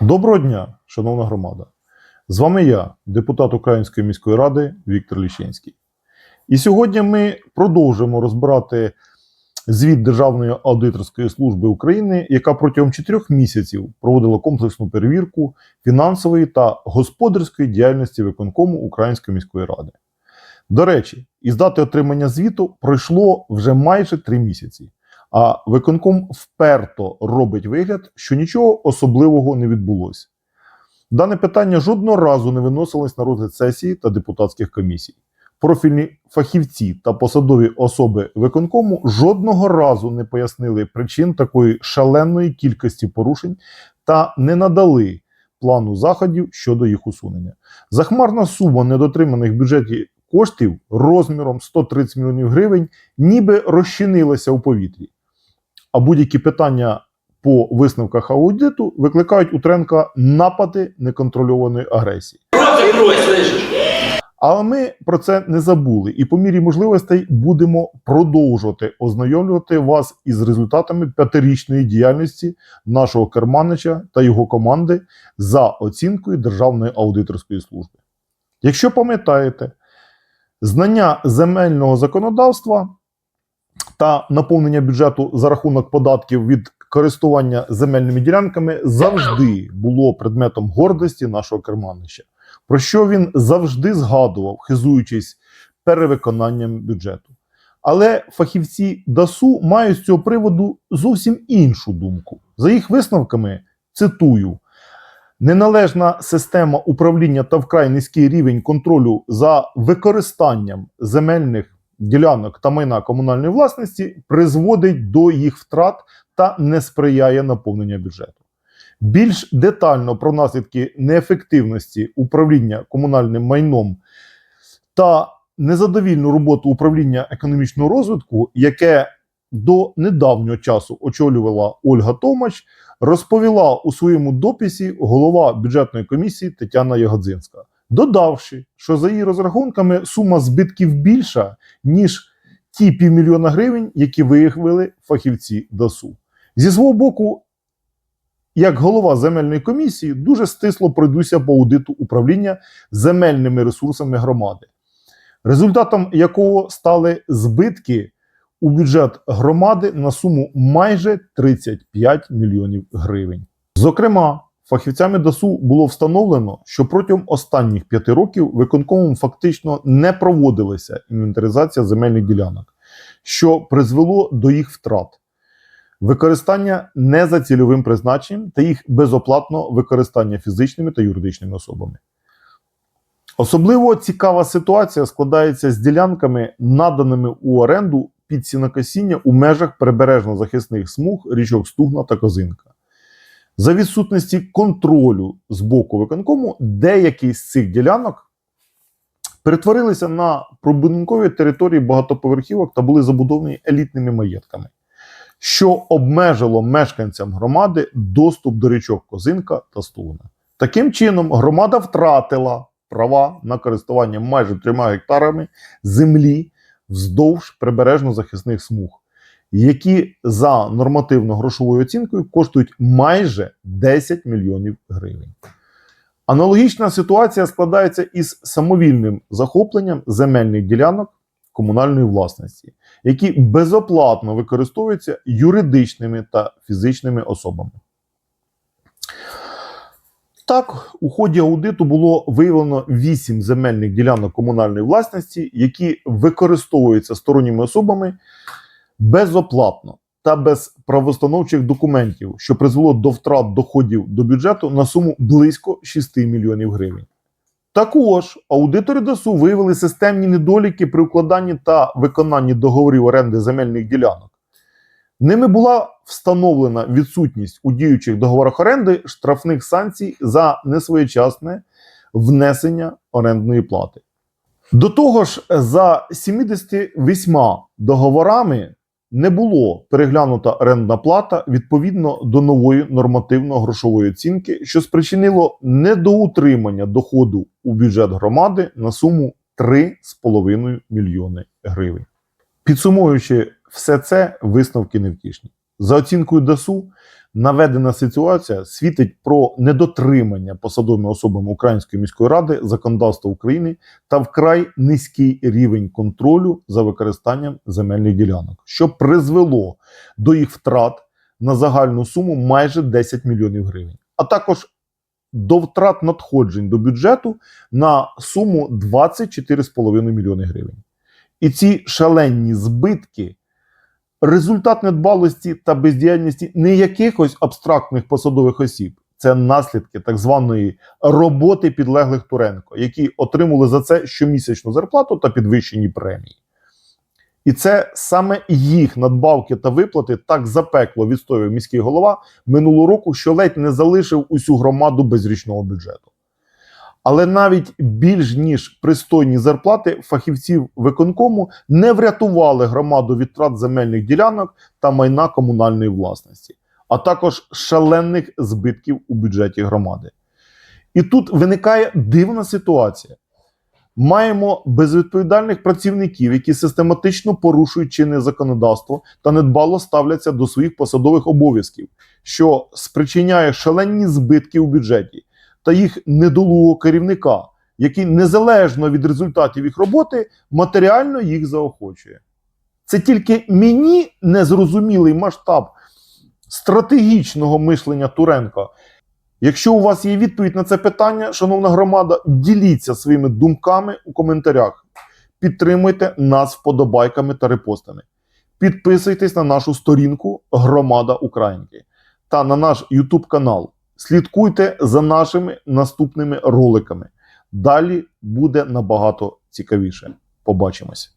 Доброго дня, шановна громада. З вами я, депутат Української міської ради Віктор Ліщинський. І сьогодні ми продовжуємо розбирати звіт Державної аудиторської служби України, яка протягом чотирьох місяців проводила комплексну перевірку фінансової та господарської діяльності виконкому Української міської ради. До речі, із дати отримання звіту пройшло вже майже три місяці. А виконком вперто робить вигляд, що нічого особливого не відбулося. Дане питання жодного разу не виносилось на розгляд сесії та депутатських комісій. Профільні фахівці та посадові особи виконкому жодного разу не пояснили причин такої шаленої кількості порушень та не надали плану заходів щодо їх усунення. Захмарна сума недотриманих в бюджеті коштів розміром 130 мільйонів гривень ніби розчинилася у повітрі. А будь-які питання по висновках аудиту викликають у Тренка напади неконтрольованої агресії. Але ми про це не забули, і по мірі можливостей будемо продовжувати ознайомлювати вас із результатами п'ятирічної діяльності нашого керманича та його команди за оцінкою Державної аудиторської служби. Якщо пам'ятаєте, знання земельного законодавства та наповнення бюджету за рахунок податків від користування земельними ділянками завжди було предметом гордості нашого керманища, про що він завжди згадував, хизуючись перевиконанням бюджету. Але фахівці ДАСУ мають з цього приводу зовсім іншу думку. За їх висновками, цитую. Неналежна система управління та вкрай низький рівень контролю за використанням земельних ділянок та майна комунальної власності призводить до їх втрат та не сприяє наповненню бюджету. Більш детально про наслідки неефективності управління комунальним майном та незадовільну роботу управління економічного розвитку, яке до недавнього часу очолювала Ольга Томач, розповіла у своєму дописі голова бюджетної комісії Тетяна Ягодзинська, додавши, що за її розрахунками сума збитків більша, ніж ті півмільйона гривень, які виявили фахівці ДАСУ. Зі свого боку, як голова земельної комісії, дуже стисло пройдуся по аудиту управління земельними ресурсами громади, результатом якого стали збитки у бюджет громади на суму майже 35 мільйонів гривень. Зокрема, фахівцями ДАСУ було встановлено, що протягом останніх п'яти років виконкомом фактично не проводилася інвентаризація земельних ділянок, що призвело до їх втрат, використання не за цільовим призначенням та їх безоплатного використання фізичними та юридичними особами. Особливо цікава ситуація складається з ділянками, наданими у оренду під сінокосіння у межах прибережно-захисних смуг річок Стугна та Козинка. За відсутності контролю з боку виконкому, деякі з цих ділянок перетворилися на пробудинкові території багатоповерхівок та були забудовані елітними маєтками, що обмежило мешканцям громади доступ до річок Козинка та Стугна. Таким чином, громада втратила права на користування майже трьома гектарами землі вздовж прибережно-захисних смуг, які за нормативно-грошовою оцінкою коштують майже 10 мільйонів гривень. Аналогічна ситуація складається із самовільним захопленням земельних ділянок комунальної власності, які безоплатно використовуються юридичними та фізичними особами. Так, у ході аудиту було виявлено 8 земельних ділянок комунальної власності, які використовуються сторонніми особами безоплатно та без правостановчих документів, що призвело до втрат доходів до бюджету на суму близько 6 мільйонів гривень. Також аудитори ДАСУ виявили системні недоліки при укладанні та виконанні договорів оренди земельних ділянок. Ними була встановлена відсутність у діючих договорах оренди штрафних санкцій за несвоєчасне внесення орендної плати. До того ж, за 78 договорами не було переглянута орендна плата відповідно до нової нормативно-грошової оцінки, що спричинило недоутримання доходу у бюджет громади на суму 3,5 мільйони гривень. Підсумовуючи все це, висновки невтішні. За оцінкою ДАСУ, наведена ситуація світить про недотримання посадовими особами Української міської ради законодавства України та вкрай низький рівень контролю за використанням земельних ділянок, що призвело до їх втрат на загальну суму майже 10 мільйонів гривень, а також до втрат надходжень до бюджету на суму 24,5 мільйони гривень. І ці шалені збитки результат недбалості та бездіяльності не якихось абстрактних посадових осіб. Це наслідки так званої роботи підлеглих Туренко, які отримали за це щомісячну зарплату та підвищені премії. І це саме їх надбавки та виплати так запекло відстоював міський голова минулого року, що ледь не залишив усю громаду без річного бюджету. Але навіть більш ніж пристойні зарплати фахівців виконкому не врятували громаду від трат земельних ділянок та майна комунальної власності, а також шалених збитків у бюджеті громади. І тут виникає дивна ситуація. Маємо безвідповідальних працівників, які систематично порушують чинне законодавство та недбало ставляться до своїх посадових обов'язків, що спричиняє шалені збитки у бюджеті та їх недолугого керівника, який незалежно від результатів їх роботи матеріально їх заохочує. Це тільки мені незрозумілий масштаб стратегічного мишлення Туренка. Якщо у вас є відповідь на це питання, шановна громада, діліться своїми думками у коментарях. Підтримуйте нас вподобайками та репостами. Підписуйтесь на нашу сторінку Громада Українки та на наш YouTube канал. Слідкуйте за нашими наступними роликами. Далі буде набагато цікавіше. Побачимось!